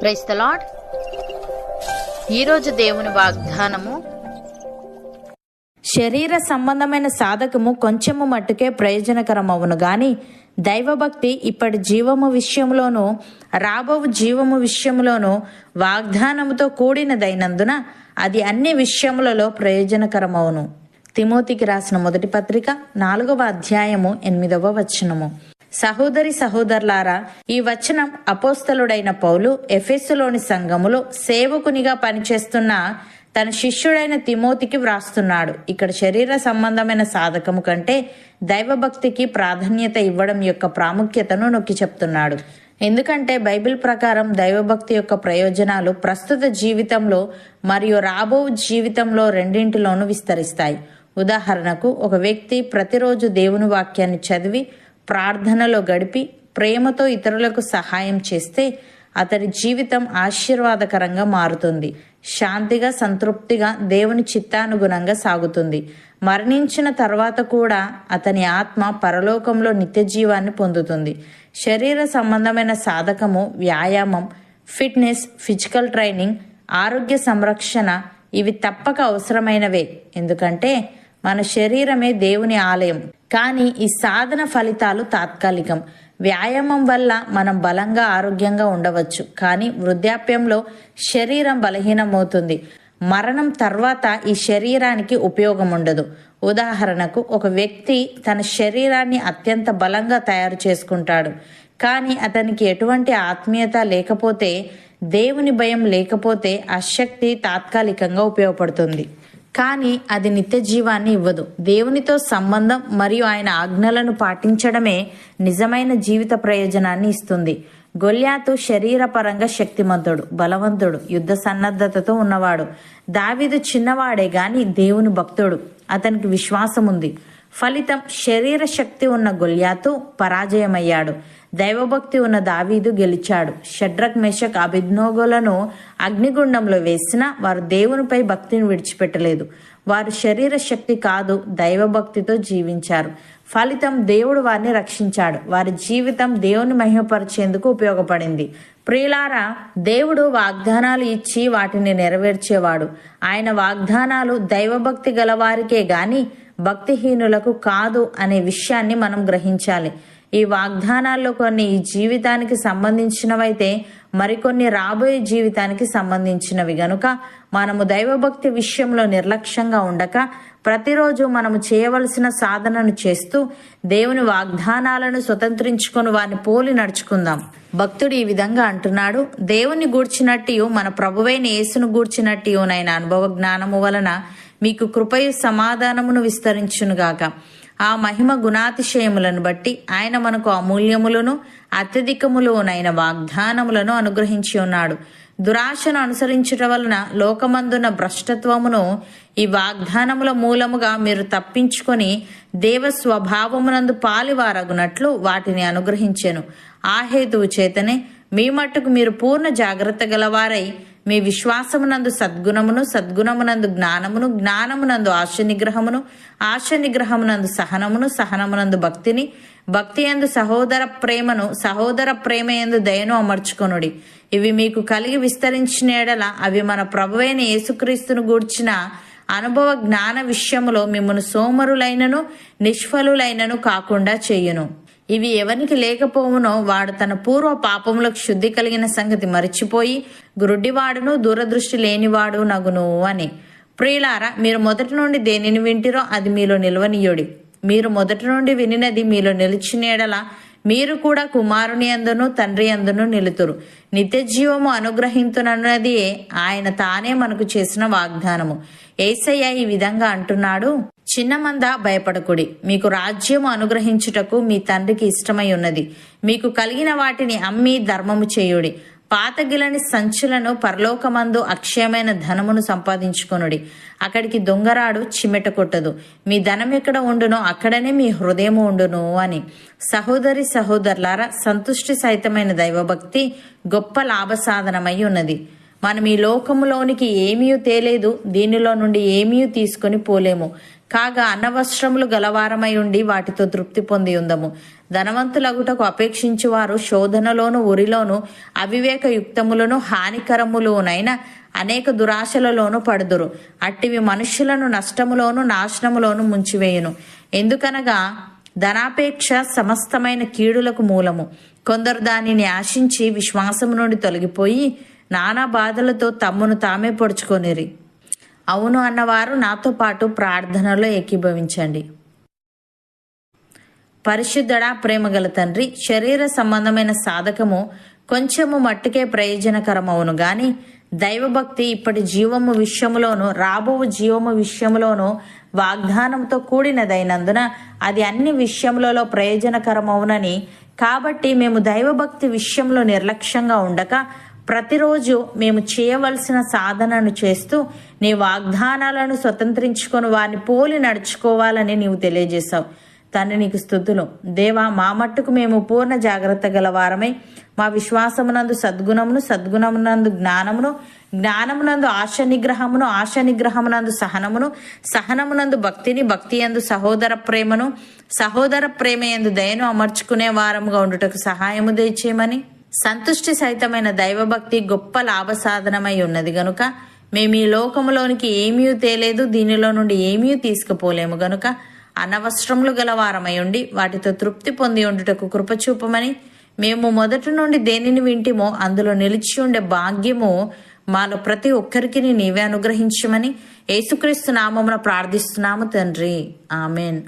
Price the lord ఈరోజు దేవుని వాగ్దానము శరీర సంబంధమైన సాధకము కొంచెము మట్టుకే ప్రయోజనకరమవును గాని దైవభక్తి ఇప్పటి జీవము విషయంలోనూ రాబో జీవము విషయంలోనూ వాగ్దానముతో కూడినదైనందున అది అన్ని విషయములలో ప్రయోజనకరమవును. తిమోతికి రాసిన మొదటి పత్రిక నాలుగవ అధ్యాయము ఎనిమిదవ వచనము. సహోదరి సహోదరులారా ఈ వచనం అపోస్తలుడైన పౌలు ఎఫెస్సులోని సంఘములో సేవకునిగా పనిచేస్తున్న తన శిష్యుడైన తిమోతికి వ్రాస్తున్నాడు. ఇక్కడ శరీర సంబంధమైన సాధకము కంటే దైవభక్తికి ప్రాధాన్యత ఇవ్వడం యొక్క ప్రాముఖ్యతను నొక్కి చెప్తున్నాడు. ఎందుకంటే బైబిల్ ప్రకారం దైవభక్తి యొక్క ప్రయోజనాలు ప్రస్తుత జీవితంలో మరియు రాబో జీవితంలో రెండింటిలోనూ విస్తరిస్తాయి. ఉదాహరణకు ఒక వ్యక్తి ప్రతిరోజు దేవుని వాక్యాన్ని చదివి ప్రార్థనలో గడిపి ప్రేమతో ఇతరులకు సహాయం చేస్తే అతడి జీవితం ఆశీర్వాదకరంగా మారుతుంది. శాంతిగా సంతృప్తిగా దేవుని చిత్తానుగుణంగా సాగుతుంది. మరణించిన తర్వాత కూడా అతని ఆత్మ పరలోకంలో నిత్యజీవాన్ని పొందుతుంది. శరీర సంబంధమైన సాధకము వ్యాయామం ఫిట్నెస్ ఫిజికల్ ట్రైనింగ్ ఆరోగ్య సంరక్షణ ఇవి తప్పక అవసరమైనవే. ఎందుకంటే మన శరీరమే దేవుని ఆలయం. కానీ ఈ సాధన ఫలితాలు తాత్కాలికం. వ్యాయామం వల్ల మనం బలంగా ఆరోగ్యంగా ఉండవచ్చు. కానీ వృద్ధాప్యంలో శరీరం బలహీనమవుతుంది. మరణం తర్వాత ఈ శరీరానికి ఉపయోగం ఉండదు. ఉదాహరణకు ఒక వ్యక్తి తన శరీరాన్ని అత్యంత బలంగా తయారు చేసుకుంటాడు. కానీ అతనికి ఎటువంటి ఆత్మీయత లేకపోతే దేవుని భయం లేకపోతే ఆ శక్తి తాత్కాలికంగా ఉపయోగపడుతుంది. కానీ అది నిత్య జీవాన్ని ఇవ్వదు. దేవునితో సంబంధం మరియు ఆయన ఆజ్ఞలను పాటించడమే నిజమైన జీవిత ప్రయోజనాన్ని ఇస్తుంది. గొల్యాతు శరీరపరంగా శక్తిమంతుడు బలవంతుడు యుద్ధ సన్నద్ధతతో ఉన్నవాడు. దావిదు చిన్నవాడే గాని దేవుని భక్తుడు. అతనికి విశ్వాసం ఉంది ఫలితం శరీర శక్తి ఉన్న గొల్యాతు పరాజయమయ్యాడు. దైవభక్తి ఉన్న దావీదు గెలిచాడు. షడ్రక్ మెషక్ అభిజ్ఞోగులను అగ్నిగుండంలో వేసినా వారు దేవునిపై భక్తిని విడిచిపెట్టలేదు. వారు శరీర శక్తి కాదు దైవభక్తితో జీవించారు. ఫలితం దేవుడు వారిని రక్షించాడు. వారి జీవితం దేవుని మహిమపరిచేందుకు ఉపయోగపడింది. ప్రియులారా దేవుడు వాగ్దానాలు ఇచ్చి వాటిని నెరవేర్చేవాడు. ఆయన వాగ్దానాలు దైవభక్తి గలవారికే గాని భక్తిహీనులకు కాదు అనే విషయాన్ని మనం గ్రహించాలి. ఈ వాగ్దానాల్లో కొన్ని ఈ జీవితానికి సంబంధించినవైతే మరికొన్ని రాబోయే జీవితానికి సంబంధించినవి. గనుక మనము దైవభక్తి విషయంలో నిర్లక్ష్యంగా ఉండక ప్రతిరోజు మనము చేయవలసిన సాధనను చేస్తూ దేవుని వాగ్దానాలను స్వతంత్రించుకొని వారిని పోలి నడుచుకుందాం. భక్తుడు ఈ విధంగా అంటున్నాడు దేవుని గూర్చినట్టు మన ప్రభువైన యేసును గూర్చినట్టు నైన అనుభవ జ్ఞానము వలన మీకు కృపయు సమాధానమును విస్తరించునుగాక. ఆ మహిమ గుణాతిశయములను బట్టి ఆయన మనకు అమూల్యములను అత్యధికములునైన వాగ్దానములను అనుగ్రహించి ఉన్నాడు. దురాశను అనుసరించుట వలన లోకమందున్న భ్రష్టత్వమును ఈ వాగ్దానముల మూలముగా మీరు తప్పించుకొని దేవ స్వభావమునందు పాలివారగునట్లు వాటిని అనుగ్రహించెను. ఆ హేతువు చేతనే మీ మట్టుకు మీరు పూర్ణ జాగ్రత్త గలవారై మీ విశ్వాసమునందు సద్గుణమును సద్గుణమునందు జ్ఞానమును జ్ఞానమునందు ఆశ నిగ్రహమును ఆశ నిగ్రహమునందు సహనమును సహనమునందు భక్తిని భక్తి ఎందు సహోదర ప్రేమను సహోదర ప్రేమ ఎందు దయను అమర్చుకొనుడి. ఇవి మీకు కలిగి విస్తరించిన ఎడల అవి మన ప్రభువైన యేసుక్రీస్తును గూర్చిన అనుభవ జ్ఞాన విషయములో మిమ్మను సోమరులైనను నిష్ఫలులైనను కాకుండా చేయును. ఇవి ఎవరికి లేకపోవునో వాడు తన పూర్వ పాపములకు శుద్ధి కలిగిన సంగతి మరిచిపోయి గురుడ్డివాడును దూరదృష్టి లేనివాడు నగును అని. ప్రియులారా మీరు మొదటి నుండి దేనిని వింటిరో అది మీలో నిల్వనీయుడి. మీరు మొదటి నుండి వినినది మీలో నిలిచినేడలా మీరు కూడా కుమారుని అందును తండ్రి అందును నిలుతురు. నిత్య జీవము అనుగ్రహింతునన్నది ఆయన తానే మనకు చేసిన వాగ్దానము. ఏసయ్య ఈ విధంగా అంటున్నాడు చిన్నమంద భయపడకుడి. మీకు రాజ్యము అనుగ్రహించుటకు మీ తండ్రికి ఇష్టమై ఉన్నది. మీకు కలిగిన వాటిని అమ్మి ధర్మము చేయుడి. పాతగిలని సంచులను పరలోకమందు అక్షయమైన ధనమును సంపాదించుకొనుడి. అక్కడికి దొంగరాడు చిమెట కొట్టదు. మీ ధనం ఎక్కడ ఉండునో అక్కడనే మీ హృదయము ఉండును అని. సహోదరి సహోదరులారా సంతుష్టి సహితమైన దైవభక్తి గొప్ప లాభ సాధనమై ఉన్నది. మనం ఈ లోకములోనికి ఏమీ తేలేదు దీనిలో నుండి ఏమీ తీసుకొని పోలేము. కాగా అన్నవస్త్రములు గలవారమై ఉండి వాటితో తృప్తి పొంది ఉందము. ధనవంతులగుటకు అపేక్షించి వారు శోధనలోను ఉరిలోను అవివేక యుక్తములను హానికరములునైన అనేక దురాశలలోను పడుదురు. అట్టివి మనుష్యులను నష్టములోను నాశనములోను ముంచివేయును. ఎందుకనగా ధనాపేక్ష సమస్తమైన కీడులకు మూలము. కొందరు దానిని ఆశించి విశ్వాసము నుండి తొలగిపోయి నానా బాధలతో తమ్మును తామే పొడుచుకొనిరి. అవును అన్నవారు నాతో పాటు ప్రార్థనలో ఏకీభవించండి. పరిశుద్ధడా ప్రేమగల తండ్రి శరీర సంబంధమైన సాధకము కొంచెము మట్టుకే ప్రయోజనకరమవును గాని దైవభక్తి ఇప్పటి జీవము విషయములోను రాబో జీవము విషయములోను వాగ్దానంతో కూడినదైనందున అది అన్ని విషయములలో ప్రయోజనకరమవునని కాబట్టి మేము దైవభక్తి విషయంలో నిర్లక్ష్యంగా ఉండక ప్రతిరోజు మేము చేయవలసిన సాధనను చేస్తూ నీ వాగ్దానాలను స్వతంత్రించుకొని వారిని పోలి నడుచుకోవాలని నీవు తెలియజేశావు. తను నీకు స్థుతులు. దేవా మా మట్టుకు మేము పూర్ణ జాగ్రత్త గల వారమై మా విశ్వాసమునందు సద్గుణమును సద్గుణమునందు జ్ఞానమును జ్ఞానమునందు ఆశ నిగ్రహమును ఆశ నిగ్రహమునందు సహనమును సహనమునందు భక్తిని భక్తి యందు సహోదర ప్రేమను సహోదర ప్రేమ యందు దయను అమర్చుకునే వారముగా ఉండుటకు సహాయము దయచేయమని సంతుష్టి సహితమైన దైవభక్తి గొప్ప లాభ సాధనమై ఉన్నది గనుక మేము ఈ లోకములోనికి ఏమీ తేలేదు దీనిలో నుండి ఏమీ తీసుకుపోలేము గనుక అనవసరములు గల వారమై ఉండి వాటితో తృప్తి పొంది ఉండుటకు కృపచూపమని మేము మొదటి నుండి దేనిని వింటిమో అందులో నిలిచి ఉండే భాగ్యము మాలో ప్రతి ఒక్కరికి నీవే అనుగ్రహించమని యేసుక్రీస్తు నామమున ప్రార్థిస్తున్నాము తండ్రి. ఆమెన్.